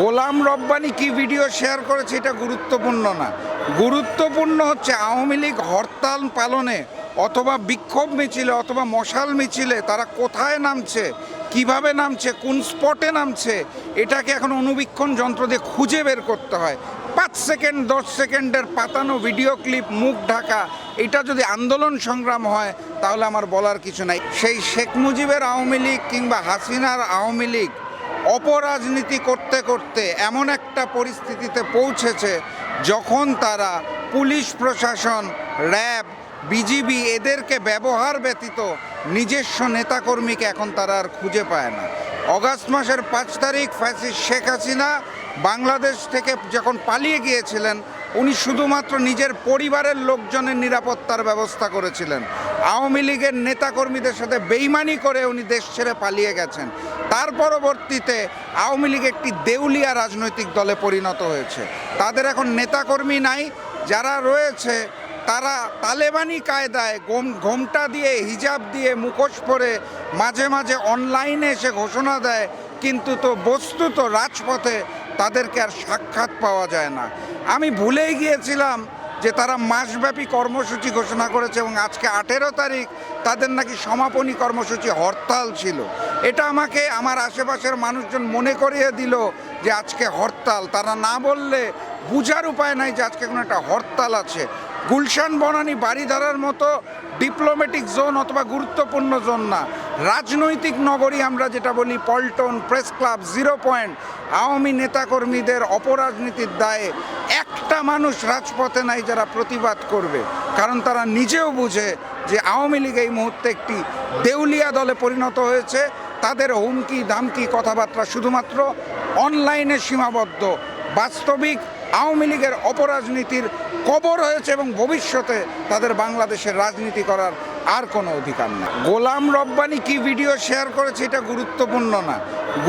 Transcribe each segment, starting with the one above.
গোলাম রব্বানি কি video share করেছে এটা গুরুত্বপূর্ণ না। গুরুত্বপূর্ণ হচ্ছে আওয়ামী লীগ হরতাল পালনে অথবা বিক্ষোভ মিছিলে অথবা মশাল মিছিলে তারা কোথায় নামছে, কীভাবে নামছে, কোন স্পটে নামছে, এটাকে এখন অনুবীক্ষণ যন্ত্র দিয়ে খুঁজে বের করতে হয়। পাঁচ সেকেন্ড, দশ সেকেন্ডের পাতানো ভিডিও ক্লিপ মুখ ঢাকা, এটা যদি আন্দোলন সংগ্রাম হয়, তাহলে আমার বলার কিছু নাই। সেই শেখ মুজিবের আওয়ামী লীগ কিংবা হাসিনার আওয়ামী লীগ অপরাজনীতি করতে করতে এমন একটা পরিস্থিতিতে পৌঁছেছে যখন তারা পুলিশ প্রশাসন, র্যাব, বিজিবি এদেরকে ব্যবহার ব্যতীত নিজস্ব নেতাকর্মীকে এখন তারা আর খুঁজে পায় না। অগাস্ট মাসের পাঁচ তারিখ ফ্যাসিস শেখ হাসিনা বাংলাদেশ থেকে যখন পালিয়ে গিয়েছিলেন, উনি শুধুমাত্র নিজের পরিবারের লোকজনের নিরাপত্তার ব্যবস্থা করেছিলেন। আওয়ামী লীগের নেতাকর্মীদের সাথে বেইমানি করে উনি দেশ ছেড়ে পালিয়ে গেছেন। তার পরবর্তীতে আওয়ামী লীগ একটি দেউলিয়া রাজনৈতিক দলে পরিণত হয়েছে। তাদের এখন নেতাকর্মী নাই, যারা রয়েছে, তারা তালেবানি কায়দায় গোম, ঘোমটা দিয়ে, হিজাব দিয়ে মুখোশ পরে মাঝে মাঝে অনলাইনে এসে ঘোষণা দেয়, কিন্তু তো বস্তুত রাজপথে তাদেরকে আর সাক্ষাৎ পাওয়া যায় না। আমি ভুলেই গিয়েছিলাম যে তারা মাসব্যাপী কর্মসূচি ঘোষণা করেছে এবং আজকে আঠেরো তারিখ তাদের নাকি সমাপনী কর্মসূচি হরতাল ছিল। এটা আমাকে আমার আশেপাশের মানুষজন মনে করিয়ে দিল যে আজকে হরতাল। তারা না বললে বুঝার উপায় নাই যে আজকে কোনো একটা হরতাল আছে। গুলশান বনানী বাড়িধারার মতো ডিপ্লোম্যাটিক জোন অথবা গুরুত্বপূর্ণ জোন না। রাজনৈতিক নগরী আমরা যেটা বলি Paltan press club zero point Awami নেতাকর্মীদের অপরাজনীতির দায়ে একটা মানুষ রাজপথে নাই যারা প্রতিবাদ করবে। কারণ তারা নিজেও বুঝে যে আওয়ামী লীগ এই মুহূর্তে একটি দেউলিয়া দলে পরিণত হয়েছে। তাদের হুমকি ধামকি কথাবার্তা শুধুমাত্র অনলাইনে সীমাবদ্ধ। বাস্তবিক আওয়ামী লীগের অপরাজনীতির কবর হয়েছে এবং ভবিষ্যতে তাদের বাংলাদেশের রাজনীতি করার আর কোনো অধিকার নেই। গোলাম রব্বানি কি ভিডিও শেয়ার করেছে এটা গুরুত্বপূর্ণ না।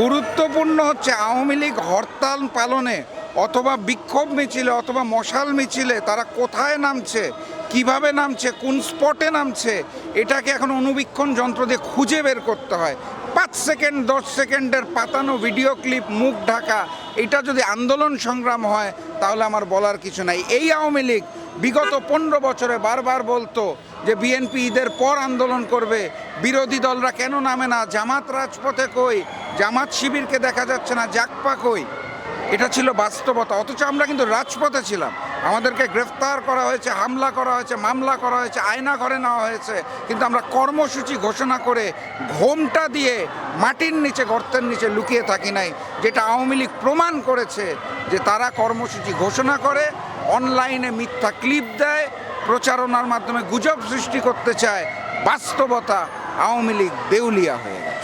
গুরুত্বপূর্ণ হচ্ছে আওয়ামী লীগ হরতাল পালনে অথবা বিক্ষোভ মিছিলে অথবা মশাল মিছিলে, তারা কোথায় নামছে, কীভাবে নামছে, কোন স্পটে নামছে, এটাকে এখন অনুবীক্ষণ যন্ত্র দিয়ে খুঁজে বের করতে হয়। পাঁচ সেকেন্ড, দশ সেকেন্ডের পাতানো ভিডিও ক্লিপ, মুখ ঢাকা, এটা যদি আন্দোলন সংগ্রাম হয়, তাহলে আমার বলার কিছু নাই। এই আওয়ামী লীগ বিগত পনেরো বছরে বারবার বলতো যে বিএনপি ঈদের পর আন্দোলন করবে, বিরোধী দলরা কেন নামে না, জামাত রাজপথে কই, জামাত শিবিরকে দেখা যাচ্ছে না জাকপা কই। এটা ছিল বাস্তবতা। অথচ আমরা কিন্তু রাজপথে ছিলাম। আমাদেরকে গ্রেফতার করা হয়েছে, হামলা করা হয়েছে, মামলা করা হয়েছে আয়না ঘরে নেওয়া হয়েছে। কিন্তু আমরা কর্মসূচি ঘোষণা করে ঘোমটা দিয়ে মাটির নিচে, গর্তের নিচে লুকিয়ে থাকি নাই, যেটা আওয়ামী লীগ প্রমাণ করেছে যে তারা কর্মসূচি ঘোষণা করে, অনলাইনে মিথ্যা ক্লিপ দেয়, প্রচারণার মাধ্যমে গুজব সৃষ্টি করতে চায়। বাস্তবতা আওয়ামী লীগ দেউলিয়া হয়ে গেছে।